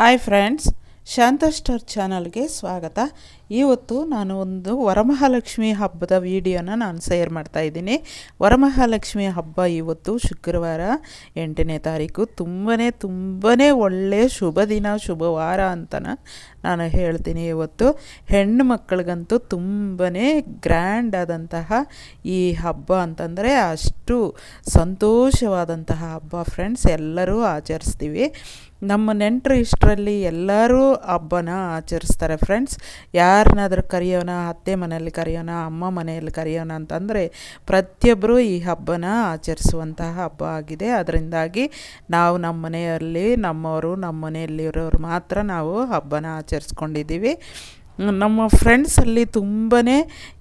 Hi friends ಶಾಂತ star ಚಾನಲ್ಗೆ ಸ್ವಾಗತ. ಇವತ್ತು ನಾನು ಒಂದು ವರಮಹಾಲಕ್ಷ್ಮಿ ಹಬ್ಬದ ವಿಡಿಯೋನ ನಾನು ಶೇರ್ ಮಾಡ್ತಾ ಇದ್ದೀನಿ. ವರಮಹಾಲಕ್ಷ್ಮಿ ಹಬ್ಬ ಇವತ್ತು ಶುಕ್ರವಾರ ಎಂಟನೇ ತಾರೀಕು. ತುಂಬಾ ತುಂಬಾ ಒಳ್ಳೆಯ ಶುಭ ದಿನ, ಶುಭ ವಾರ ಅಂತನ ನಾನು ಹೇಳ್ತೀನಿ ಇವತ್ತು. ಹೆಣ್ಣು ಮಕ್ಕಳಿಗಂತೂ ತುಂಬಾ ಗ್ರ್ಯಾಂಡ್ ಆದಂತಹ ಈ ಹಬ್ಬ ಅಂತಂದರೆ ಅಷ್ಟು ಸಂತೋಷವಾದಂತಹ ಹಬ್ಬ ಫ್ರೆಂಡ್ಸ್ ಎಲ್ಲರೂ ಆಚರಿಸ್ತೀವಿ. ನಮ್ಮ ನೆಂಟರು ಇಷ್ಟರಲ್ಲಿ ಎಲ್ಲರೂ ಹಬ್ಬನ ಆಚರಿಸ್ತಾರೆ ಫ್ರೆಂಡ್ಸ್. ಯಾರನ್ನಾದ್ರೂ ಕರೆಯೋಣ, ಅತ್ತೆ ಮನೆಯಲ್ಲಿ ಕರೆಯೋಣ, ಅಮ್ಮ ಮನೆಯಲ್ಲಿ ಕರೆಯೋಣ ಅಂತಂದರೆ ಪ್ರತಿಯೊಬ್ಬರು ಈ ಹಬ್ಬನ ಆಚರಿಸುವಂತಹ ಹಬ್ಬ ಆಗಿದೆ. ಅದರಿಂದಾಗಿ ನಾವು ನಮ್ಮ ಮನೆಯಲ್ಲಿ ನಮ್ಮವರು, ನಮ್ಮ ಮನೆಯಲ್ಲಿರೋರು ಮಾತ್ರ ನಾವು ಹಬ್ಬನ ಆಚರಿಸ್ಕೊಂಡಿದ್ದೀವಿ. ನಮ್ಮ ಫ್ರೆಂಡ್ಸಲ್ಲಿ ತುಂಬಾ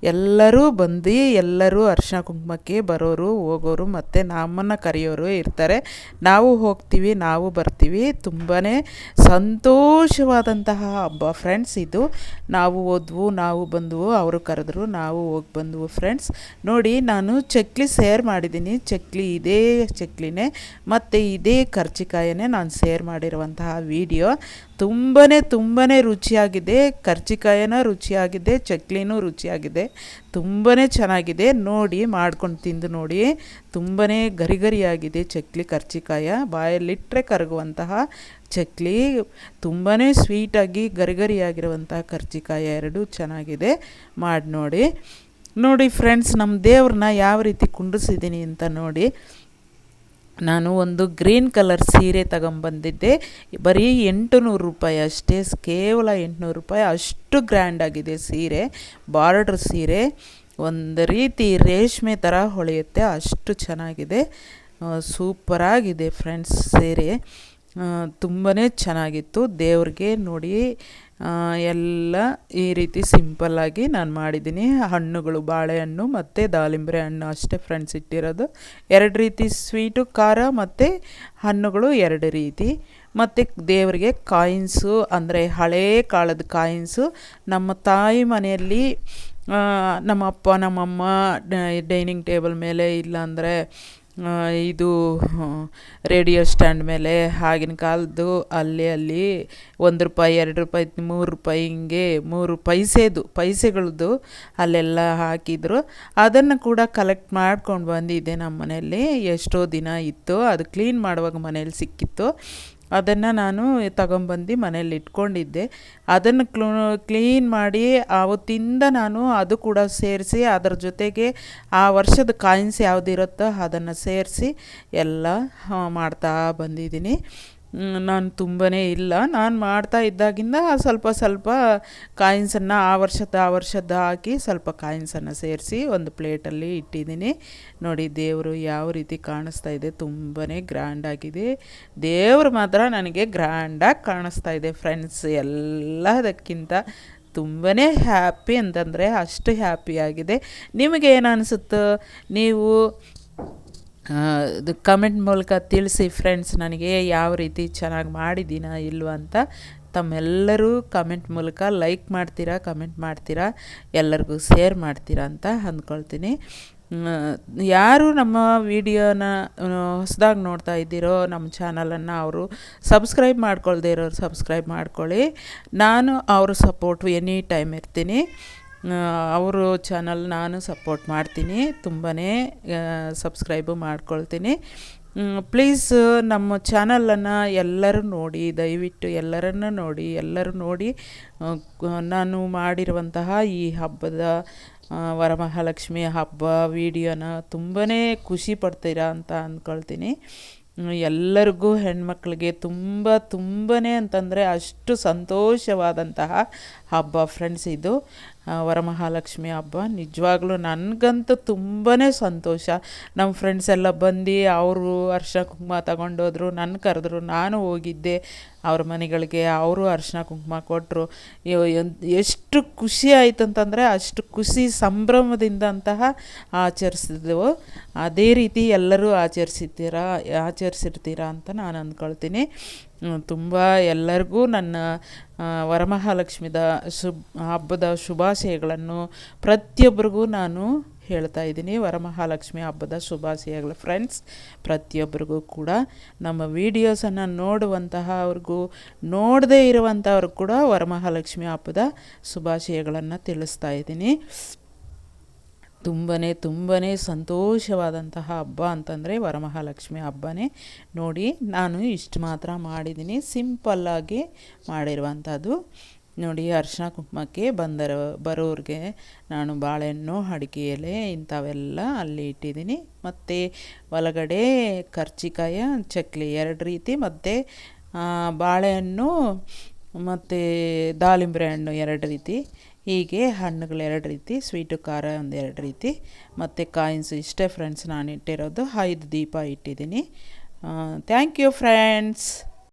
ಎಲ್ಲರೂ ಬಂದು, ಎಲ್ಲರೂ ಅರ್ಶಿನ ಕುಂಕುಮಕ್ಕೆ ಬರೋರು, ಹೋಗೋರು ಮತ್ತು ನಮ್ಮನ್ನು ಕರೆಯೋರು ಇರ್ತಾರೆ. ನಾವು ಹೋಗ್ತೀವಿ, ನಾವು ಬರ್ತೀವಿ. ತುಂಬಾ ಸಂತೋಷವಾದಂತಹ ಹಬ್ಬ ಫ್ರೆಂಡ್ಸ್ ಇದು. ನಾವು ಓದ್ವು ನಾವು ಬಂದವು, ಅವರು ಕರೆದ್ರು, ನಾವು ಹೋಗಿ ಬಂದವು ಫ್ರೆಂಡ್ಸ್ ನೋಡಿ, ನಾನು ಚಕ್ಲಿ ಸೇರ್ ಮಾಡಿದ್ದೀನಿ. ಚಕ್ಲಿ ಇದೇ ಚಕ್ಲಿನೇ, ಮತ್ತು ಇದೇ ಕರ್ಜಿಕಾಯನ್ನೇ ನಾನು ಸೇರ್ ಮಾಡಿರುವಂತಹ ವಿಡಿಯೋ ತುಂಬಾ ತುಂಬಾ ರುಚಿಯಾಗಿದೆ. ಕರ್ಜಿಕಾಯನ ರುಚಿಯಾಗಿದೆ, ಚಕ್ಲಿನೂ ರುಚಿಯಾಗಿದೆ ತುಂಬಾ ಚೆನ್ನಾಗಿದೆ. ನೋಡಿ, ಮಾಡ್ಕೊಂಡು ತಿಂದು ನೋಡಿ. ತುಂಬಾ ಗರಿ ಗರಿಯಾಗಿದೆ ಚಕ್ಲಿ ಕರ್ಚಿಕಾಯ. ಬಾಯಲ್ಲಿಟ್ಟರೆ ಕರಗುವಂತಹ ಚಕ್ಲಿ ತುಂಬಾ ಸ್ವೀಟಾಗಿ ಗರಿಗರಿಯಾಗಿರುವಂತಹ ಕರ್ಚಿಕಾಯ ಎರಡು ಚೆನ್ನಾಗಿದೆ. ಮಾಡಿ ನೋಡಿ ನೋಡಿ ಫ್ರೆಂಡ್ಸ್ ನಮ್ಮ ದೇವ್ರನ್ನ ಯಾವ ರೀತಿ ಕುಂಡಿಸಿದ್ದೀನಿ ಅಂತ ನೋಡಿ. ನಾನು ಒಂದು ಗ್ರೀನ್ ಕಲರ್ ಸೀರೆ ತಗೊಂಬಂದಿದ್ದೆ. ಬರೀ ಎಂಟು ನೂರು ರೂಪಾಯಿ ಅಷ್ಟೇ, ಕೇವಲ ಎಂಟುನೂರು ರೂಪಾಯಿ. ಅಷ್ಟು ಗ್ರ್ಯಾಂಡ್ ಆಗಿದೆ ಸೀರೆ ಬಾರ್ಡ್ರ್ ಸೀರೆ. ಒಂದು ರೀತಿ ರೇಷ್ಮೆ ಥರ ಹೊಳೆಯುತ್ತೆ, ಅಷ್ಟು ಚೆನ್ನಾಗಿದೆ. ಸೂಪರಾಗಿದೆ ಫ್ರೆಂಡ್ಸ್ ಸೀರೆ. ತುಂಬಾ ಚೆನ್ನಾಗಿತ್ತು. ದೇವ್ರಿಗೆ ನೋಡಿ ಎಲ್ಲ ಈ ರೀತಿ ಸಿಂಪಲ್ಲಾಗಿ ನಾನು ಮಾಡಿದ್ದೀನಿ. ಹಣ್ಣುಗಳು, ಬಾಳೆಹಣ್ಣು ಮತ್ತು ದಾಳಿಂಬೆ ಹಣ್ಣು ಅಷ್ಟೇ ಫ್ರೆಂಡ್ಸ್ ಇಟ್ಟಿರೋದು. ಎರಡು ರೀತಿ ಸ್ವೀಟು ಖಾರ ಮತ್ತು ಹಣ್ಣುಗಳು ಎರಡು ರೀತಿ. ಮತ್ತು ದೇವರಿಗೆ ಕಾಯಿನ್ಸು ಅಂದರೆ ಹಳೇ ಕಾಲದ ಕಾಯಿನ್ಸು ನಮ್ಮ ತಾಯಿ ಮನೆಯಲ್ಲಿ ನಮ್ಮ ಅಪ್ಪ, ನಮ್ಮಮ್ಮ, ಡೈನಿಂಗ್ ಟೇಬಲ್ ಮೇಲೆ ಇಲ್ಲಾಂದರೆ ಇದು ರೇಡಿಯೋ ಸ್ಟ್ಯಾಂಡ್ ಮೇಲೆ ಆಗಿನ ಕಾಲದ್ದು ಅಲ್ಲಿ ಅಲ್ಲಿ ಒಂದು ರೂಪಾಯಿ, ಎರಡು ರೂಪಾಯಿ, ಮೂರು ರೂಪಾಯಿ ಹಿಂಗೆ ಮೂರು ಪೈಸೆದು ಪೈಸೆಗಳದ್ದು ಅಲ್ಲೆಲ್ಲ ಹಾಕಿದ್ರು. ಅದನ್ನು ಕೂಡ ಕಲೆಕ್ಟ್ ಮಾಡ್ಕೊಂಡು ಬಂದಿದ್ದೆ ನಮ್ಮ ಮನೆಯಲ್ಲಿ ಎಷ್ಟೋ ದಿನ ಇತ್ತು. ಅದು ಕ್ಲೀನ್ ಮಾಡುವಾಗ ಮನೇಲಿ ಸಿಕ್ಕಿತ್ತು. ಅದನ್ನು ನಾನು ತಗೊಂಬಂದು ಮನೇಲಿ ಇಟ್ಕೊಂಡಿದ್ದೆ. ಅದನ್ನು ಕ್ಲೂ, ಕ್ಲೀನ್ ಮಾಡಿ ಅವತ್ತಿಂದ ನಾನು ಅದು ಕೂಡ ಸೇರಿಸಿ, ಅದರ ಜೊತೆಗೆ ಆ ವರ್ಷದ ಕಾಯಿನ್ಸ್ ಯಾವುದಿರುತ್ತೋ ಅದನ್ನು ಸೇರಿಸಿ ಎಲ್ಲ ಮಾಡ್ತಾ ಬಂದಿದ್ದೀನಿ. ನಾನು ತುಂಬಾ ಇಲ್ಲ. ನಾನು ಮಾಡ್ತಾ ಇದ್ದಾಗಿಂದ ಸ್ವಲ್ಪ ಸ್ವಲ್ಪ ಕಾಯಿನ್ಸನ್ನು ಆ ವರ್ಷದ ಆ ವರ್ಷದ ಹಾಕಿ ಸ್ವಲ್ಪ ಕಾಯಿನ್ಸನ್ನು ಸೇರಿಸಿ ಒಂದು ಪ್ಲೇಟಲ್ಲಿ ಇಟ್ಟಿದ್ದೀನಿ. ನೋಡಿ, ದೇವರು ಯಾವ ರೀತಿ ಕಾಣಿಸ್ತಾ ಇದೆ. ತುಂಬಾ ಗ್ರ್ಯಾಂಡಾಗಿದೆ ದೇವರು ಮಾತ್ರ ನನಗೆ ಗ್ರ್ಯಾಂಡಾಗಿ ಕಾಣಿಸ್ತಾ ಇದೆ ಫ್ರೆಂಡ್ಸ್ ಎಲ್ಲದಕ್ಕಿಂತ. ತುಂಬಾ ಹ್ಯಾಪಿ ಅಂತಂದರೆ ಅಷ್ಟು ಹ್ಯಾಪಿಯಾಗಿದೆ ನಿಮಗೇನು ಅನಿಸುತ್ತೋ? ನೀವು ಇದು ಕಮೆಂಟ್ ಮೂಲಕ ತಿಳಿಸಿ ಫ್ರೆಂಡ್ಸ್, ನನಗೆ ಯಾವ ರೀತಿ ಚೆನ್ನಾಗಿ ಮಾಡಿದ್ದೀನ, ಇಲ್ವ ಅಂತ ತಮ್ಮೆಲ್ಲರೂ ಕಮೆಂಟ್ ಮೂಲಕ ಲೈಕ್ ಮಾಡ್ತೀರಾ, ಕಮೆಂಟ್ ಮಾಡ್ತೀರಾ, ಎಲ್ಲರಿಗೂ ಶೇರ್ ಮಾಡ್ತೀರಾ ಅಂತ ಅಂದ್ಕೊಳ್ತೀನಿ. ಯಾರು ನಮ್ಮ ವಿಡಿಯೋನ ಹೊಸದಾಗಿ ನೋಡ್ತಾ ಇದ್ದೀರೋ ನಮ್ಮ ಚಾನಲನ್ನು ಅವರು ಸಬ್ಸ್ಕ್ರೈಬ್ ಮಾಡ್ಕೊಳ್ದೇ ಇರೋರು ಸಬ್ಸ್ಕ್ರೈಬ್ ಮಾಡ್ಕೊಳ್ಳಿ. ನಾನು ಅವ್ರ ಸಪೋರ್ಟು ಎನಿ ಟೈಮ್ ಇರ್ತೀನಿ. ಅವರು ಚಾನಲ್ ನಾನು ಸಪೋರ್ಟ್ ಮಾಡ್ತೀನಿ. ತುಂಬಾ ಸಬ್ಸ್ಕ್ರೈಬು ಮಾಡ್ಕೊಳ್ತೀನಿ. ಪ್ಲೀಸ್ ನಮ್ಮ ಚಾನಲನ್ನು ಎಲ್ಲರೂ ನೋಡಿ, ದಯವಿಟ್ಟು ಎಲ್ಲರನ್ನು ನೋಡಿ, ಎಲ್ಲರೂ ನೋಡಿ. ನಾನು ಮಾಡಿರುವಂತಹ ಈ ಹಬ್ಬದ ವರಮಹಾಲಕ್ಷ್ಮಿ ಹಬ್ಬ ವಿಡಿಯೋನ ತುಂಬಾ ಖುಷಿ ಪಡ್ತೀರಾ ಅಂತ ಅಂದ್ಕೊಳ್ತೀನಿ ಎಲ್ಲರಿಗೂ ಹೆಣ್ಮಕ್ಳಿಗೆ ತುಂಬ ತುಂಬಾ ಅಂತಂದರೆ ಅಷ್ಟು ಸಂತೋಷವಾದಂತಹ ಹಬ್ಬ ಫ್ರೆಂಡ್ಸ್ ಇದು. ವರಮಹಾಲಕ್ಷ್ಮಿ ಹಬ್ಬ. ನಿಜವಾಗ್ಲೂ ನನಗಂತೂ ತುಂಬಾ ಸಂತೋಷ. ನಮ್ಮ ಫ್ರೆಂಡ್ಸ್ ಎಲ್ಲ ಬಂದು ಅವರು ಅರ್ಶಿನ ಕುಂಕುಮ ತಗೊಂಡೋದ್ರು ನನ್ನ ಕರೆದ್ರು, ನಾನು ಹೋಗಿದ್ದೆ. ಅವ್ರ ಮನೆಗಳಿಗೆ ಅವರು ಅರ್ಶಿನ ಕುಂಕುಮ ಕೊಟ್ಟರು ಎಷ್ಟು ಖುಷಿ ಆಯಿತು ಅಂತಂದರೆ ಅಷ್ಟು ಖುಷಿ ಸಂಭ್ರಮದಿಂದ ಅಂತಹ ಆಚರಿಸಿದೆವು. ಅದೇ ರೀತಿ ಎಲ್ಲರೂ ಆಚರಿಸಿದ್ದೀರಾ, ಆಚರಿಸಿರ್ತೀರಾ ಅಂತ ನಾನು ಅಂದ್ಕೊಳ್ತೀನಿ. ತುಂಬ ಎಲ್ಲರಿಗೂ ನನ್ನ ವರಮಹಾಲಕ್ಷ್ಮಿದ ಶುಭ, ಹಬ್ಬದ ಶುಭಾಶಯಗಳನ್ನು ಪ್ರತಿಯೊಬ್ಬರಿಗೂ ನಾನು ಹೇಳ್ತಾ ಇದ್ದೀನಿ. ವರಮಹಾಲಕ್ಷ್ಮಿ ಹಬ್ಬದ ಶುಭಾಶಯಗಳು ಫ್ರೆಂಡ್ಸ್ ಪ್ರತಿಯೊಬ್ಬರಿಗೂ ಕೂಡ. ನಮ್ಮ ವೀಡಿಯೋಸನ್ನು ನೋಡುವಂತಹ ಅವ್ರಿಗೂ, ನೋಡದೇ ಇರುವಂಥವ್ರಿಗೂ ಕೂಡ ವರಮಹಾಲಕ್ಷ್ಮಿ ಹಬ್ಬದ ಶುಭಾಶಯಗಳನ್ನು ತಿಳಿಸ್ತಾ ಇದ್ದೀನಿ. ತುಂಬಾ ತುಂಬನೇ ಸಂತೋಷವಾದಂತಹ ಹಬ್ಬ ಅಂತಂದರೆ ವರಮಹಾಲಕ್ಷ್ಮಿ ಹಬ್ಬನೇ. ನೋಡಿ, ನಾನು ಇಷ್ಟು ಮಾತ್ರ ಮಾಡಿದ್ದೀನಿ ಸಿಂಪಲ್ಲಾಗಿ ಮಾಡಿರುವಂಥದ್ದು ನೋಡಿ ಅರ್ಶಿನ ಕುಂಕುಮಕ್ಕೆ ಬಂದರ, ಬರೋರಿಗೆ ನಾನು ಬಾಳೆಹಣ್ಣು, ಅಡಿಕೆ ಎಲೆ ಇಂಥವೆಲ್ಲ ಅಲ್ಲಿ ಇಟ್ಟಿದ್ದೀನಿ ಮತ್ತು ಒಳಗಡೆ ಕರ್ಚಿಕಾಯ, ಚಕ್ಲಿ ಎರಡು ರೀತಿ, ಮತ್ತು ಬಾಳೆಹಣ್ಣು, ಮತ್ತು ದಾಳಿಂಬೆ ಹಣ್ಣು ಎರಡು ರೀತಿ. ಹೀಗೆ ಹಣ್ಣುಗಳು ಎರಡು ರೀತಿ ಸ್ವೀಟು ಖಾರ ಒಂದು ಎರಡು ರೀತಿ, ಮತ್ತು ಕಾಯಿನ್ಸ್ ಇಷ್ಟೇ ಫ್ರೆಂಡ್ಸ್ ನಾನು ಇಟ್ಟಿರೋದು ಐದು ದೀಪ ಇಟ್ಟಿದ್ದೀನಿ. Thank you friends